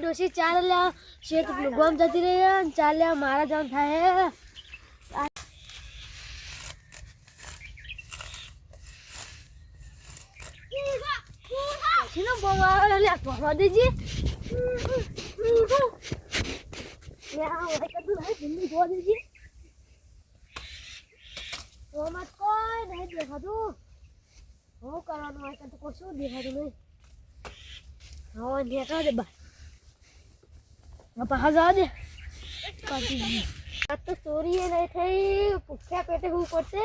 ડોશી ચાર લ્યા શેત ગોમ જતી રહી હે ને ચાર લ્યા મારા જવાનું થાય શીનો બોમ આવે લ્યા ભરવા દેજી. લ્યા ઓય કદું ભાઈ ભૂંડી ધોવા દેજે. ઓમાં કોઈ નહીં દેખાતું. હું કરવાનું હોય તો કશું દેખાતું નહીં. હવે નીકળો દે બહાર જવા પાછી આ તો ચોરી એ નહીં થઈ. ભૂખ્યા પેટે હું પડશે.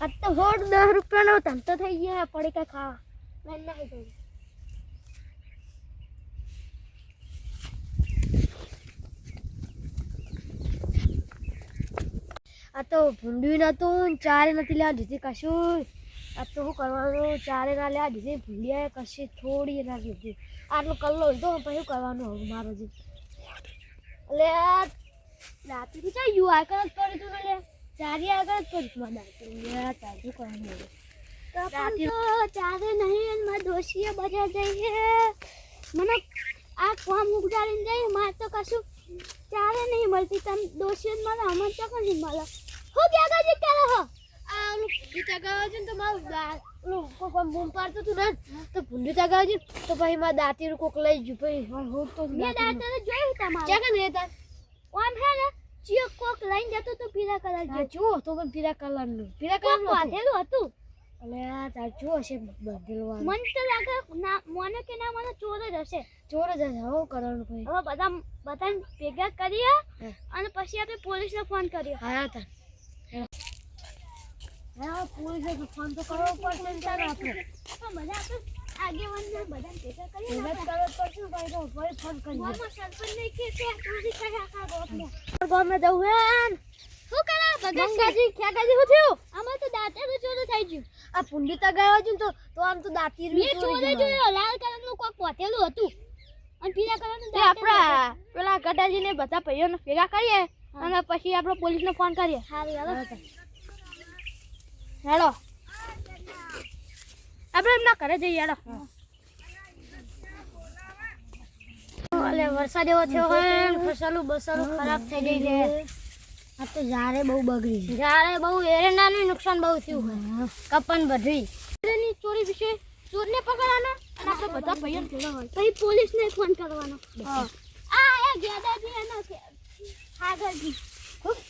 આ તો હોડ દસ રૂપિયાનો ધંધો થઈ ગયા પડીકા ખાવા. મેં નહીં આ તો ભૂંડ્યું નતું ચારે નથી લેવા દીધી કશું. આ તો શું કરવાનું? ચારે ના લેવા દીધી ભૂંડિયા કશી થોડી ના દીધી. આટલો કલ્લો લીધો પછી શું કરવાનું હવે મારો જે? એટલે રાતે તો ચાઈ ગયું આગળ જ કર્યું તું એટલે ચારે આગળ જ કર્યું તું દાંતી લે તાજું કરવાનું હવે? ચારે નહીં મારા દોશીએ બજાર જઈએ. મને આ કોમ ઉગડાડીને જઈ મારે તો કશું ચારે નહીં મળતી. તમે દોશીઓ મને અમને તો કશું મળે. હું ક્યાં ગાજી કરો હો? આ ઓલું ગીતા ગાવા છે ને તો મારું ઓલું કોક આમ બૂમ પાડતો તું ને તો ભૂંડતા ગાવા છે તો પછી મારા દાંતીનું કોક લઈ ગયું. પછી હું તો મેં દાંતરે જોયું તમારું. ક્યાં ને તાર ઓમ હે ને ચિયો કોક લઈને જતો તો પીળા કલર જો જુઓ તો પણ પીળા કલરનું પીળા કલરનું બાંધેલું હતું. આ તાર જુઓ હશે બાંધેલું મને તો લાગે ના મને કે ના મને ચોર જ હશે. ચોર જ હું કરવાનું ભાઈ હવે બધા બધાને ભેગા કરીએ અને પછી આપણે પોલીસને ફોન કર્યો. હા. તા હા પોલીસને ફોન તો કરવો પડશે ને આપણે. પણ બધા આપણે આગેવાનને બધાને ભેગા કરીએ ને આપણે. ફોન કરીએ ગામમાં સરપંચ ને કે કે ચોરી કરે આખા. ગામમાં. જવું હે શું કરે ભગતજી ખ્યાગાજી શું થયું? આમાં તો દાંતે તો ચોરો થઈ ગયું. આ પુંડિતા ગયો છે તો તો આમ તો દાંતી મેં ચોરે જોયો લાલ કલરનું કોક પોતેલું હતું. અને પીળા કલરનું આપણા પેલા ગડાજીને બધા ભાઈઓને ભેગા કરીએ અને પછી આપણે પોલીસને ફોન કરીએ. સારું હેલો. હેલો આપણે એમના ઘરે જઈએ હેલો અલે વરસાદ એવો થયો હોય ફસલું બસલું ખરાબ થઈ ગઈ છે. આ તો જારે બહુ બગડી જારે બહુ એરંડાનું નુકસાન બહુ થયું હોય. કપન બધી. ચોરી વિશે ચોરને પકડવાનો અને આપણે બધા ભાઈઓ ભેગા હોય. પછી પોલીસને ફોન કરવાનો. આ એ ગેદાજી એનો આગળજી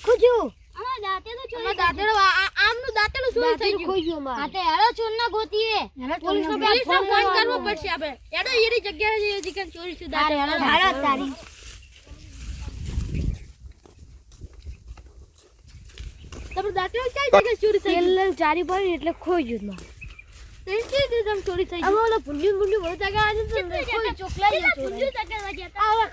ખુજ્યું અમાર દાંતેલું ચોરી દાંતેલું આમનું દાંતેલું ચોરી થઈ ગયું. ખોઈ ગયું હા તે હેડો ચોરના ગોતીએ. પોલીસને પોલીસને ફોન કરવો પડશે આપણે. હેડો એની જગ્યાએ જે જગ્યાએ ચોરી છે દાંતેલું હેડો તારી તમે દાંતેલું કઈ જગ્યાએ ચોરી થઈ ગયું? ચારી પડી એટલે ખોઈ ગયું મારે ચોરી થઈ ગઈ ઓલો ભૂંડી ભૂંડી બહુ જગ્યા આજે તો કોઈ આવા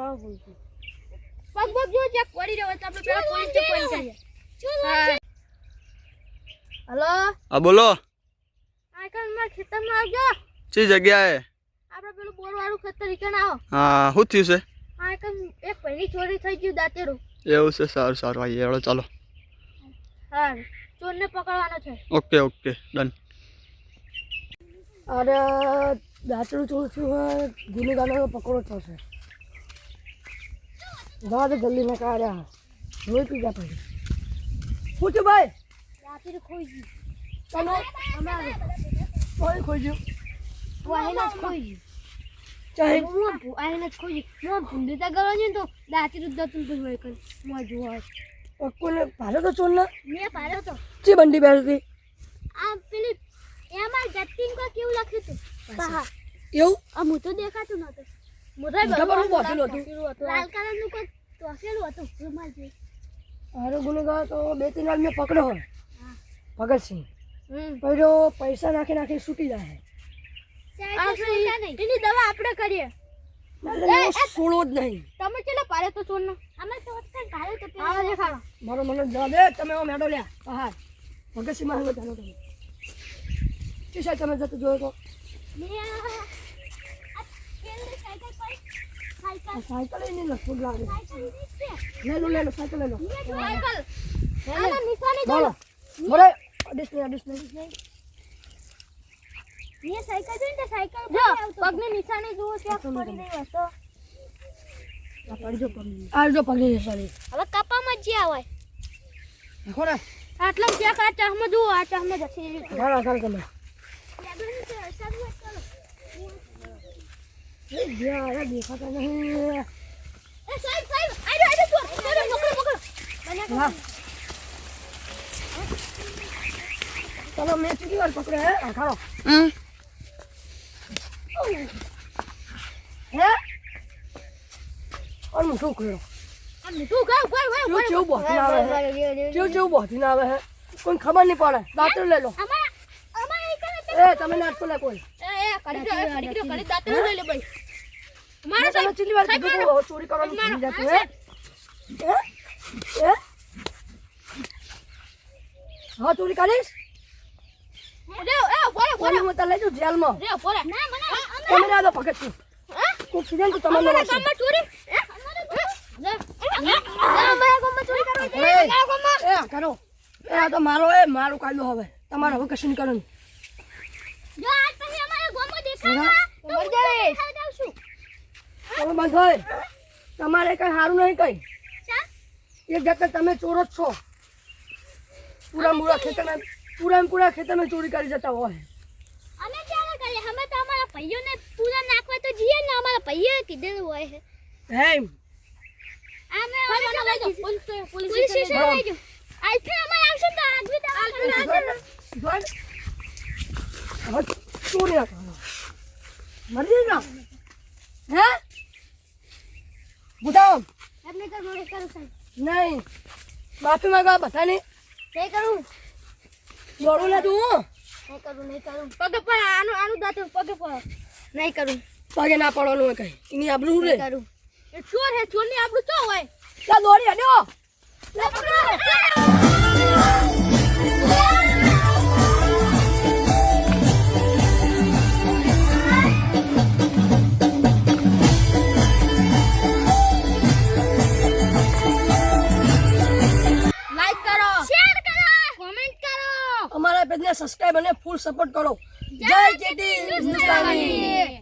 આવો પગ જો ચેક પડી રહ્યો તો આપણે પેલા પોલીસને ફોન કરીએ હલો હા બોલો ખેતરમાં આવજો જગ્યાએ આપણે પેલું બોર વાળું ખેતર રીકણ આવો. હા શું થયું છે? હા એક એક પહેલી ચોરી થઈ ગયું દાંતેરું એવું છે સારું સારું. આવીએ હવે ચાલો. હા ચોરને પકડવાનો છે. Okay okay done. અરે દાંતરું ચોર થયું હોય ગુનેગારો પકડો થશે જવા દે જલ્દી મેં કાઢ્યા રોઈ ગયા પછી. શું છે ભાઈ. રાત્રે ખોઈ ગયું. તમે અમારે. કોઈ ખોઈ ગયું. ચાહે હું ભૂ- આઈને જ ખોઈ ગયું હું ભૂંડીતા ગયો છે ને તો દતું પછી હોય કઈ હું જોવા કોઈને ભારે તો ચોર ના મેં તો બંડી પહેરતી આ પેલી એમાં જતીન કો કેવું લખ્યું હતું. પહા એવું? આ હું તો દેખાતું નતું પર હતું? લાલ કલરનું કોઈ તોસેલું હતું રૂમાલ. હારો ગુનેગાર તો બે ત્રણ વાર મેં પકડ્યો હોય. ભગતસિંહ હમ. પૈસા નાખી નાખી છૂટી જાય એની દવા આપણે કરીએ. સોળો જ નહીં. તમે કેટલા પાડે તો અમે કઈ પેલા દેખાડો. મારો મને જવાબ દે તમે મેડો લ્યા. પહાડ ભગતસિંહમાં તમે. શું સાહેબ તમે જતો જોયો તો. સાયકલ એની લખું લાગે. લે લો લે લો સાયકલ લે લો. બોલો. બોલે. ડિસ્પ્લે ડિસ્પ્લે ડિસ્પ્લે પગની નિશાની જુઓ ત્યાં પડી ગઈ હતો. આ પડજો પગની આ જો પગની નિશાની. હવે કપામાં જ આવે રાખો ને. આટલા ક્યાંક આ ચાહમાં જુઓ આ ચાહમાં જશે તમે. દેખાતા નહીં. સાહેબ સાહેબ પકડો પકડો. ચલો મેં કેટલી વાર પકડે હે? ખાડો. હમ. હે? અન ખબર નહીં પડે. દાંતરું લઈ એ તમે તમે ચોરી કરવાનું હા ચોરી કરીશ? રે એ લઈ જાઉં? જેલમાં? તમે ના દો છું કોઈ ખીજાય તો તમે લડો ગામમાં ચોરી કરો એ આ તો મારો એ મારો કાયદો હવે. તમારે હવે કશું કરવાનું. જો આજ પછી અમારા ગામમાં દેખાય તો મર જાવે તમે બંધ હોય. તમારે કઈ સારું નહીં કઈ. એક જાતે તમે ચોરો જ છો. પૂરા મૂળા ખેતરમાં પૂરા ને પૂરા ખેતરમાં ચોરી કરી જતા હોય. અમે ક્યારે કરીએ? અમે તો ભાઈઓને પૂરા નાખવા તો જઈએ ને અમારા ભાઈઓ કીધેલું હોય છે. હેમ. અમે અમારા લઈ જાઓ પોલીસ પોલીસ સ્ટેશન લઈ જાઓ. આજથી અમારે આવશે તો આગવી દવા જોઈ હવે ચોરી ના કરો? મરી જાય હે? બુધામ એમને કર મોડે કરું સાહેબ. નહીં. માફી માંગવા બધા નહીં નહીં કરું. દોડું ના તું. નહીં કરું નહીં કરું. પગે પર આનું આનું દાંત પગે પર નહીં કરું. પગે ના પડવાનું હોય કઈ. એની આબરૂ રે કરું. એ ચોર હે ચોરની આપણું ચો હોય? લા દોડી હડ્યો લે પકડો લાઈક કરો. શેર કરો. અમારા પેજને સબસ્ક્રાઇબ અને ફૂલ સપોર્ટ કરો. જય જેટી હિન્દુસ્તાની